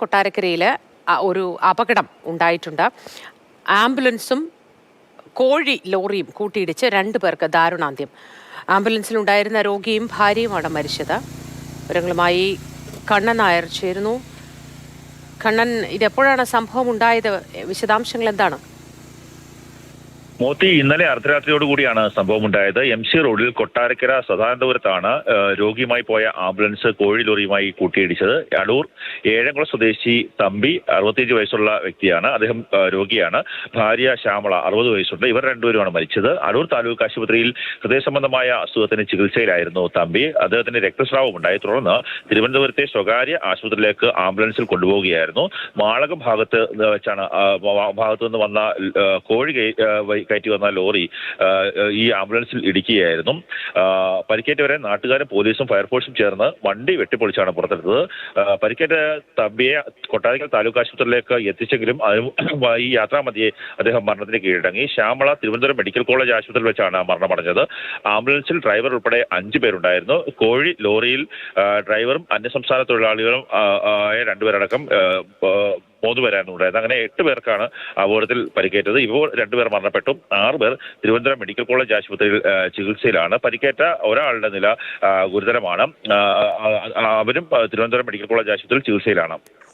കൊട്ടാരക്കരയിൽ ഒരു അപകടം ഉണ്ടായിട്ടുണ്ട്. ആംബുലൻസും കോഴി ലോറിയും കൂട്ടിയിടിച്ച് രണ്ടു പേർക്ക് ദാരുണാന്ത്യം. ആംബുലൻസിലുണ്ടായിരുന്ന രോഗിയും ഭാര്യയുമാണ് മരിച്ചത്. വിവരങ്ങളുമായി കണ്ണൻ നായർ ചേരുന്നു. കണ്ണൻ ഇതെപ്പോഴാണ് സംഭവം ഉണ്ടായത്? വിശദാംശങ്ങൾ എന്താണ്? മോത്തി ഇന്നലെ അർദ്ധരാത്രിയോടുകൂടിയാണ് സംഭവം ഉണ്ടായത്. എം സി റോഡിൽ കൊട്ടാരക്കര സദാനന്ദപുരത്താണ് ആ, രോഗിയുമായി പോയ ആംബുലൻസ് കോഴി ലോറിയുമായി കൂട്ടിയിടിച്ചത്. അടൂർ ഏഴംകുളം സ്വദേശി തമ്പി അറുപത്തിയഞ്ച് വയസ്സുള്ള വ്യക്തിയാണ്. അദ്ദേഹം രോഗിയാണ്. ഭാര്യ ശ്യാമള അറുപത് വയസ്സുണ്ട്. ഇവർ രണ്ടുപേരുമാണ് മരിച്ചത്. അടൂർ താലൂക്ക് ആശുപത്രിയിൽ ഹൃദയ സംബന്ധമായ അസുഖത്തിന് ചികിത്സയിലായിരുന്നു തമ്പി. അദ്ദേഹത്തിന് രക്തസ്രാവം ഉണ്ടായി. തുടർന്ന് തിരുവനന്തപുരത്തെ സ്വകാര്യ ആശുപത്രിയിലേക്ക് ആംബുലൻസിൽ കൊണ്ടുപോവുകയായിരുന്നു. മാളക ഭാഗത്ത് വെച്ചാണ് ഭാഗത്തുനിന്ന് നിന്ന് വന്ന കോഴി കയറ്റി വന്ന ലോറി ഈ ആംബുലൻസിൽ ഇടിക്കുകയായിരുന്നു. പരിക്കേറ്റവരെ നാട്ടുകാരും പോലീസും ഫയർഫോഴ്സും ചേർന്ന് വണ്ടി വെട്ടിപ്പൊളിച്ചാണ് പുറത്തെടുത്തത്. പരിക്കേറ്റ തമ്പിയെ കൊട്ടാരക്കൽ താലൂക്ക് ആശുപത്രിയിലേക്ക് എത്തിച്ചെങ്കിലും ഈ യാത്രാമതിയെ അദ്ദേഹം മരണത്തിന് കീഴടങ്ങി. ശ്യാമള തിരുവനന്തപുരം മെഡിക്കൽ കോളേജ് ആശുപത്രിയിൽ വെച്ചാണ് മരണമടഞ്ഞത് ആംബുലൻസിൽ ഡ്രൈവർ ഉൾപ്പെടെ അഞ്ചു പേരുണ്ടായിരുന്നു. കോഴി ലോറിയിൽ ഡ്രൈവറും അന്യസംസ്ഥാന തൊഴിലാളികളും രണ്ടുപേരടക്കം മൂന്ന് പേരായിരുന്നു അങ്ങനെ എട്ട് പേർക്കാണ് അപകടത്തിൽ പരിക്കേറ്റത്. ഇപ്പോൾ രണ്ടുപേർ മരണപ്പെട്ടു. ആറ് പേർ തിരുവനന്തപുരം മെഡിക്കൽ കോളേജ് ആശുപത്രിയിൽ ചികിത്സയിലാണ്. പരിക്കേറ്റ ഒരാളുടെ നില ഗുരുതരമാണ്. അവരും തിരുവനന്തപുരം മെഡിക്കൽ കോളേജ് ആശുപത്രിയിൽ ചികിത്സയിലാണ്.